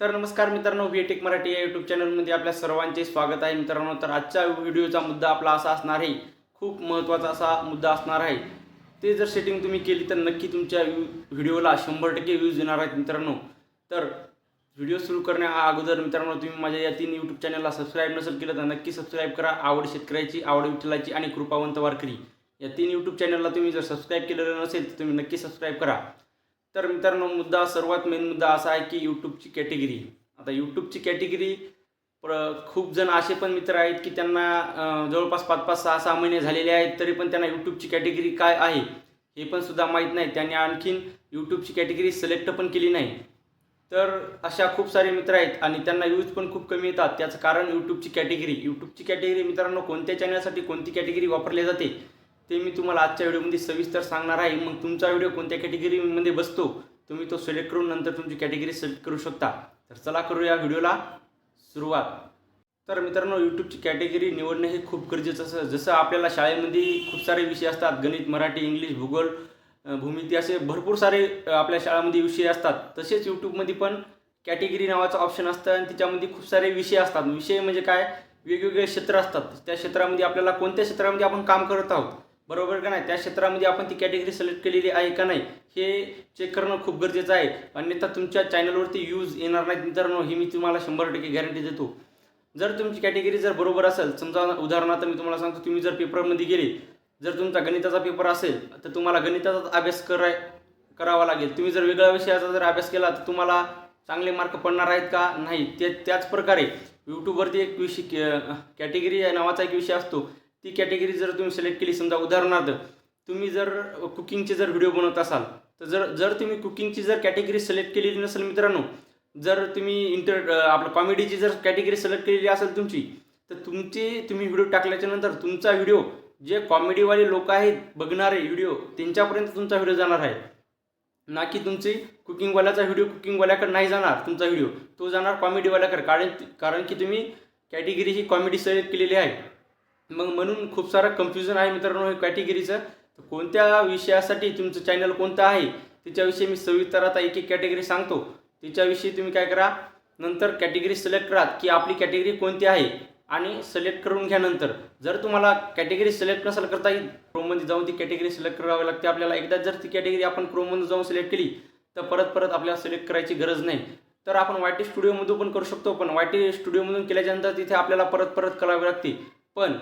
तर नमस्कार मित्रांनो व्ही टेक मराठी या यूट्यूब चॅनलमध्ये आपल्या सर्वांचे स्वागत आहे. मित्रांनो तर आजच्या व्हिडिओचा मुद्दा आपला असा असणार आहे. खूप महत्त्वाचा असा मुद्दा असणार आहे. ते जर सेटिंग तुम्ही केली तर नक्की तुमच्या व्हिडिओला शंभर टक्के व्ह्यूज येणार आहेत मित्रांनो. तर व्हिडिओ सुरू करण्या अगोदर मित्रांनो तुम्ही माझ्या या तीन यूट्यूब चॅनलला सबस्क्राईब नसेल केलं तर नक्की सबस्क्राईब करा. आवड शेतकऱ्याची आवड विठ्ठलाची आणि कृपावंत वारकरी. या तीन यूट्यूब चॅनलला तुम्ही जर सबस्क्राईब केलेलं नसेल तर तुम्ही नक्की सबस्क्राईब करा. तर मित्रांनो मुद्दा सर्वात मेन मुद्दा असा आहे की यूट्यूबची कॅटेगरी आता यूट्यूबची कॅटेगरी प्र खूप जण असे पण मित्र आहेत की त्यांना जवळपास पाच पाच सहा सहा महिने झालेले आहेत तरी पण त्यांना यूट्यूबची कॅटेगरी काय आहे हे पण सुद्धा माहीत नाही. त्यांनी आणखीन यूट्यूबची कॅटेगरी सिलेक्ट पण केली नाही. तर अशा खूप सारे मित्र आहेत आणि त्यांना व्ह्यूज पण खूप कमी येतात. त्याचं कारण यूट्यूबची कॅटेगरी यूट्यूबची कॅटेगरी मित्रांनो कोणत्या चॅनलसाठी कोणती कॅटेगरी वापरली जाते ते मी तुम्हाला आजच्या व्हिडिओमध्ये सविस्तर सांगणार आहे. मग तुमचा व्हिडिओ कोणत्या कॅटेगरीमध्ये बसतो तुम्ही तो सिलेक्ट करून नंतर तुमची कॅटेगरी सिलेक्ट करू शकता. तर चला करूया व्हिडिओला सुरुवात. तर मित्रांनो यूट्यूबची कॅटेगरी निवडणं हे खूप गरजेचं असं जसं आपल्याला शाळेमध्ये खूप सारे विषय असतात. गणित मराठी इंग्लिश भूगोल भूमिती असे भरपूर सारे आपल्या शाळामध्ये विषय असतात. तसेच यूट्यूबमध्ये पण कॅटेगरी नावाचं ऑप्शन असतं आणि त्याच्यामध्ये खूप सारे विषय असतात. विषय म्हणजे काय? वेगवेगळे क्षेत्र असतात. त्या क्षेत्रामध्ये आपल्याला कोणत्या क्षेत्रामध्ये आपण काम करत आहोत? बरोबर का नाही? त्या क्षेत्रामध्ये आपण ती कॅटेगरी सिलेक्ट केलेली आहे का नाही हे चेक करणं खूप गरजेचं आहे. अन्यथा तुमच्या चॅनलवरती यूज येणार नाहीत मित्रांनो हे मी तुम्हाला शंभर टक्के गॅरंटी देतो. जर तुमची कॅटेगरी जर बरोबर असेल समजा उदाहरणार्थ मी तुम्हाला सांगतो तुम्ही जर पेपरमध्ये गेले जर तुमचा गणिताचा पेपर असेल तर तुम्हाला गणिताचाच अभ्यास कराय करावा लागेल. तुम्ही जर वेगळ्या विषयाचा जर अभ्यास केला तर तुम्हाला चांगले मार्क पडणार आहेत का? नाही. ते त्याच प्रकारे यूट्यूबवरती एक विषय कॅटेगरी नावाचा एक विषय असतो. ती कॅटेगरी जर तुम्ही सिलेक्ट केली समजा उदाहरणार्थ तुम्ही जर कुकिंगचे जर व्हिडिओ बनवत असाल तर जर जर तुम्ही कुकिंगची जर कॅटेगरी सिलेक्ट केलेली नसेल मित्रांनो जर तुम्ही इंटर आपलं कॉमेडीची जर कॅटेगरी सिलेक्ट केलेली असेल तुमची तर तुमची तुम्ही व्हिडिओ टाकल्याच्या नंतर तुमचा व्हिडिओ जे कॉमेडीवाले लोक आहेत बघणारे व्हिडिओ त्यांच्यापर्यंत तुमचा व्हिडिओ जाणार आहे. ना की तुमची कुकिंगवाल्याचा व्हिडिओ कुकिंगवाल्याकडे नाही जाणार तुमचा व्हिडिओ तो जाणार कॉमेडीवाल्याकडे कारण कारण की तुम्ही कॅटेगरी ही कॉमेडी सिलेक्ट केलेली आहे. मग म्हणून खूप सारं कन्फ्युजन आहे मित्रांनो कॅटेगरीचं तर कोणत्या विषयासाठी तुमचं चॅनल कोणतं आहे? त्याच्याविषयी मी सविस्तर आता एक एक कॅटेगरी सांगतो. त्याच्याविषयी तुम्ही काय करा नंतर कॅटेगरी सिलेक्ट करा की आपली कॅटेगरी कोणती आहे? आणि सिलेक्ट करून घ्या नंतर. जर तुम्हाला कॅटेगरी सिलेक्ट नसेल करता येईल क्रोममध्ये जाऊन ती कॅटेगरी सिलेक्ट करावी लागते. आपल्याला एकदा जर ती कॅटेगरी आपण क्रोममध्ये जाऊन सिलेक्ट केली तर परत परत आपल्याला सिलेक्ट करायची गरज नाही. तर आपण वाय टी स्टुडिओमधून पण करू शकतो पण वाय टी स्टुडिओमधून केल्याच्यानंतर तिथे आपल्याला परत परत करावी लागते. पण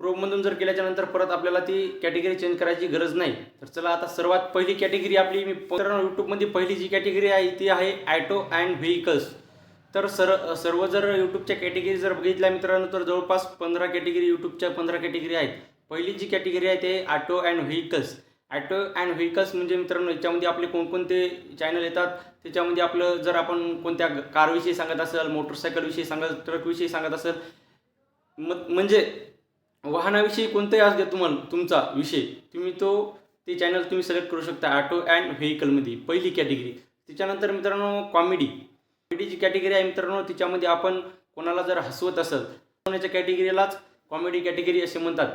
क्रोममधून जर गेल्याच्यानंतर परत आपल्याला ती कॅटेगरी चेंज करायची गरज नाही तर चला आता सर्वात पहिली कॅटेगरी आपली मी यूट्यूबमध्ये पहिली जी कॅटेगरी आहे ती आहे ॲटो अँड व्हेकल्स तर सर सर्व जर यूट्यूबच्या कॅटेगरी जर बघितल्या मित्रांनो तर जवळपास पंधरा कॅटेगरी यूट्यूबच्या पंधरा कॅटेगरी आहेत. पहिली जी कॅटेगरी आहे ते auto and vehicles auto and vehicles म्हणजे मित्रांनो याच्यामध्ये आपले कोणकोणते चॅनल येतात? त्याच्यामध्ये आपलं जर आपण कोणत्या कारविषयी सांगत असेल मोटरसायकलविषयी सांगत ट्रकविषयी सांगत असेल म्हणजे वाहनाविषयी कोणताही असू द्या तुम्हाला तुमचा विषय तुम्ही तो ते चॅनल तुम्ही सिलेक्ट करू शकता ॲटो अँड व्हेकलमध्ये पहिली कॅटेगरी त्याच्यानंतर मित्रांनो कॉमेडी कॉमेडीची कॅटेगरी आहे मित्रांनो तिच्यामध्ये आपण कोणाला जर हसवत असेल हसवण्याच्या कॅटेगरीलाच कॉमेडी कॅटेगरी असे म्हणतात.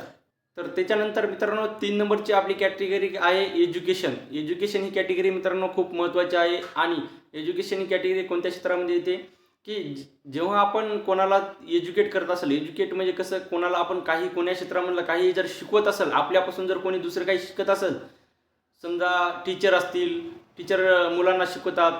तर त्याच्यानंतर मित्रांनो तीन नंबरची आपली कॅटेगरी आहे एज्युकेशन एज्युकेशन ही कॅटेगरी मित्रांनो खूप महत्त्वाची आहे आणि एज्युकेशन ही कॅटेगरी कोणत्या क्षेत्रामध्ये येते? की जेव्हा आपण कोणाला एज्युकेट करत असेल एज्युकेट म्हणजे कसं कोणाला आपण काही कोण्या क्षेत्रामधलं काही जर शिकवत असेल आपल्यापासून जर कोणी दुसरं काही शिकत असेल समजा टीचर असतील टीचर मुलांना शिकवतात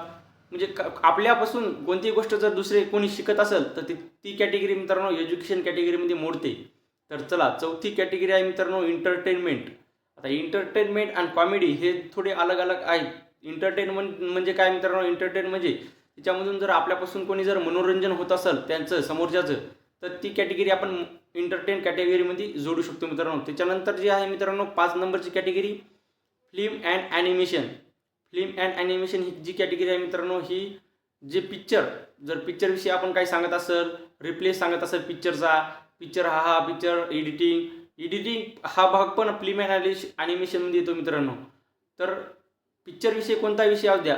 म्हणजे क- आपल्यापासून कोणतीही गोष्ट जर दुसरे कोणी शिकत असेल तर ती ती कॅटेगरी मित्रांनो एज्युकेशन कॅटेगरीमध्ये मोडते. तर चला चौथी कॅटेगरी आहे मित्रांनो एंटरटेनमेंट आता एंटरटेनमेंट आणि कॉमेडी हे थोडे अलग अलग आहेत. एंटरटेनमेंट म्हणजे काय मित्रांनो? एंटरटेन म्हणजे त्याच्यामधून जर आपल्यापासून कोणी जर मनोरंजन होत असेल त्यांचं समोरच्याचं तर ती कॅटेगरी आपण एंटरटेन कॅटेगरीमध्ये जोडू शकतो मित्रांनो. त्याच्यानंतर जी आहे मित्रांनो पाच नंबरची category film and animation film and animation ही जी कॅटेगरी आहे मित्रांनो ही जे पिक्चर जर पिक्चरविषयी आपण काही सांगत असेल रिप्लेस सांगत असेल पिक्चरचा पिक्चर हा हा पिक्चर एडिटिंग एडिटिंग हा भाग पण फिल्म अँड ॲनिमेशनमध्ये येतो मित्रांनो. तर पिक्चरविषयी कोणता विषय असू द्या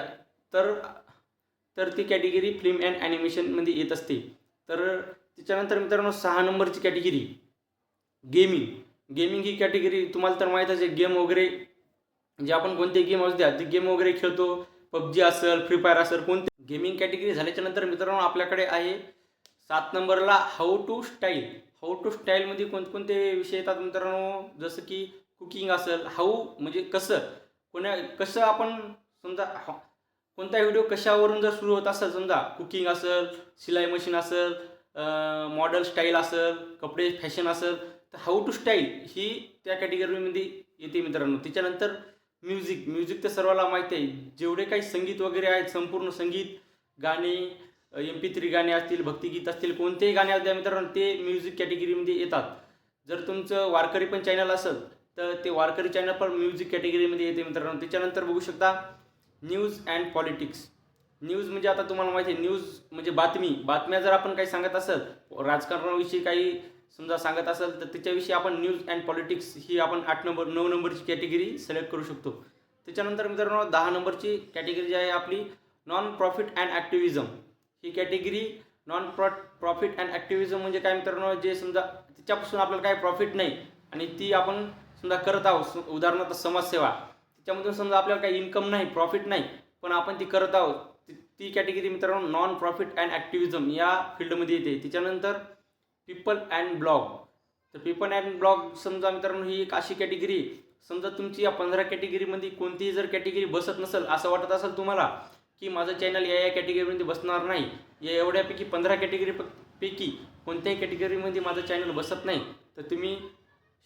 तर तर ती कॅटेगरी फिल्म अँड ॲनिमेशनमध्ये येत असते. तर त्याच्यानंतर मित्रांनो सहा नंबरची कॅटेगरी गेमिंग गेमिंग ही कॅटेगरी तुम्हाला तर माहीत आहे गेम वगैरे जे आपण कोणते गेम असू द्या ते गेम वगैरे खेळतो. पबजी असेल फ्री फायर असेल कोणते. गेमिंग कॅटेगरी झाल्याच्यानंतर मित्रांनो आपल्याकडे आहे सात नंबरला how to style how to स्टाईलमध्ये कोणकोणते विषय येतात मित्रांनो? जसं की कुकिंग असेल हाऊ म्हणजे कसं? कोण्या कसं आपण समजा कोणता व्हिडिओ कशावरून जर सुरू होत असेल समजा कुकिंग असेल शिलाई मशीन असेल मॉडेल स्टाईल असेल कपडे फॅशन असेल तर हाऊ टू स्टाईल ही त्या कॅटेगरीमध्ये येते मित्रांनो. त्याच्यानंतर म्युझिक म्युझिक तर सर्वांना माहिती आहे. जेवढे काही संगीत वगैरे आहेत संपूर्ण संगीत गाणे एम पी थ्री गाणे असतील भक्तिगीत असतील कोणतेही गाणे असतील मित्रांनो ते म्युझिक कॅटेगरीमध्ये येतात. जर तुमचं वारकरी पण चॅनल असेल तर ते वारकरी चॅनल पण म्युझिक कॅटेगरीमध्ये येते मित्रांनो. त्याच्यानंतर बघू शकता न्यूज अँड पॉलिटिक्स. न्यूज म्हणजे आता तुम्हाला माहिती आहे न्यूज म्हणजे बातमी. बातम्या जर आपण काही सांगत असेल राजकारणाविषयी काही समजा सांगत असेल तर त्याच्याविषयी आपण न्यूज अँड पॉलिटिक्स ही आपण आठ नंबर नऊ नंबरची कॅटेगरी सिलेक्ट करू शकतो. त्याच्यानंतर मित्रांनो दहा नंबरची कॅटेगरी जी आहे आपली non profit and activism he category non pro profit and activism म्हणजे काय मित्रांनो जे समजा त्याच्यापासून आपल्याला काय प्रॉफिट नाही आणि ती आपण समजा करत आहोत. स- उदाहरणार्थ समाजसेवा. त्याच्यामधून समजा आपल्याला काही इन्कम नाही प्रॉफिट नाही पण आपण ती करत आहोत ती- ती कॅटेगरी मित्रांनो नॉन प्रॉफिट अँड ॲक्टिव्हिजम या फील्डमध्ये येते. त्याच्यानंतर पीपल अँड ब्लॉग तर पीपल अँड ब्लॉग समजा मित्रांनो ही एक अशी कॅटेगरी समजा तुमची या पंधरा कॅटेगरीमध्ये कोणतीही जर कॅटेगरी बसत नसेल असं वाटत असेल तुम्हाला की माझं चॅनल या या कॅटेगरीमध्ये बसणार नाही या एवढ्यापैकी पंधरा कॅटेगरी पैकी कोणत्याही कॅटेगरीमध्ये माझं चॅनल बसत नाही तर तुम्ही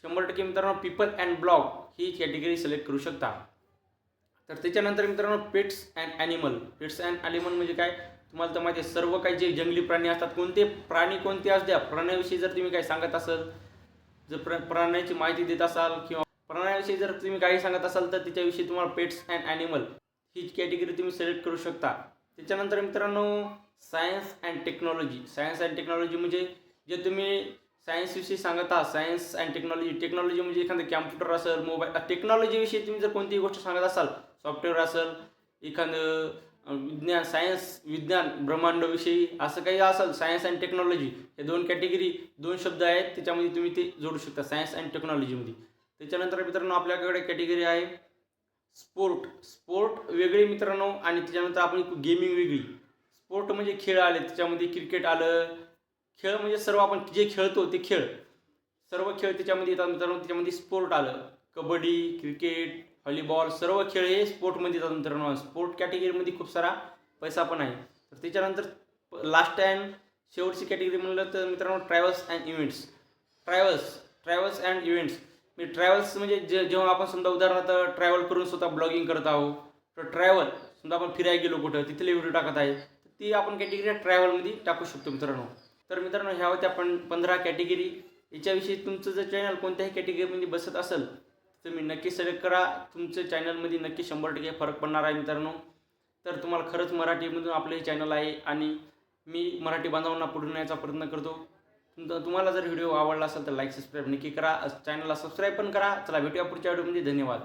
शंभर टक्के मित्रांनो पीपल अँड ब्लॉग ही कॅटेगरी सिलेक्ट करू शकता. तर त्याच्यानंतर मित्रांनो pets and animal pets and animal म्हणजे काय? तुम्हाला तर माहिती आहे सर्व काही जे जंगली प्राणी असतात कोणते प्राणी कोणते असू द्या प्राण्याविषयी जर तुम्ही काही सांगत असाल जर प्र प्राण्याची माहिती देत असाल किंवा प्राण्याविषयी जर तुम्ही काही सांगत असाल तर त्याच्याविषयी तुम्हाला पेट्स अँड ॲनिमल ही कॅटेगरी तुम्ही सिलेक्ट करू शकता. त्याच्यानंतर मित्रांनो science and technology science and technology म्हणजे जे तुम्ही सायन्सविषयी सांगत आहात. सायन्स अँड टेक्नॉलॉजी टेक्नॉलॉजी म्हणजे एखादं कॅम्प्युटर असेल मोबाईल टेक्नॉलॉजीविषयी तुम्ही जर कोणतीही गोष्ट सांगत असाल सॉफ्टवेअर असेल एखादं विज्ञान सायन्स विज्ञान ब्रह्मांडविषयी असं काही असेल सायन्स अँड टेक्नॉलॉजी हे दोन कॅटेगरी दोन शब्द आहेत त्याच्यामध्ये तुम्ही ते जोडू शकता सायन्स अँड टेक्नॉलॉजीमध्ये त्याच्यानंतर मित्रांनो आपल्याकडे कॅटेगरी आहे स्पोर्ट स्पोर्ट वेगळी मित्रांनो आणि त्याच्यानंतर आपण गेमिंग वेगळी. स्पोर्ट म्हणजे खेळ आले त्याच्यामध्ये क्रिकेट आलं खेळ म्हणजे सर्व आपण जे खेळतो ते खेळ. सर्व खेळ त्याच्यामध्ये येतात मित्रांनो. त्याच्यामध्ये स्पोर्ट आलं. कबड्डी क्रिकेट व्हॉलीबॉल सर्व खेळ हे स्पोर्टमध्ये येतात मित्रांनो. स्पोर्ट कॅटेगरीमध्ये खूप सारा पैसा पण आहे. तर त्याच्यानंतर लास्ट अँड शेवटची कॅटेगरी म्हणलं तर मित्रांनो travels and events travels travels and events म्हणजे ट्रॅव्हल्स म्हणजे जे जेव्हा आपण समजा उदाहरणार्थ ट्रॅव्हल करून स्वतः ब्लॉगिंग करत आहोत तर ट्रॅव्हल समजा आपण फिरायला गेलो कुठं तिथले व्हिडिओ टाकत आहे तर ती आपण कॅटेगरी ट्रॅव्हलमध्ये टाकू शकतो मित्रांनो. तर मित्रांनो ह्या होत्या पण पंधरा कॅटेगरी याच्याविषयी तुमचं जर चॅनल कोणत्याही कॅटेगरीमध्ये बसत असेल तर तुम्ही नक्की सिलेक्ट करा. तुमचं चॅनलमध्ये नक्की शंभर टक्के फरक पडणार आहे मित्रांनो. तर तुम्हाला खरंच मराठीमधून आपलं हे चॅनल आहे आणि मी मराठी बांधवांना पुढे नेण्याचा प्रयत्न करतो. तुम- तुम्हाला जर व्हिडिओ आवडला असेल तर लाईक सबस्क्राईब नक्की करा. चॅनलला सबस्क्राईब पण करा. चला भेटूया पुढच्या व्हिडिओमध्ये धन्यवाद.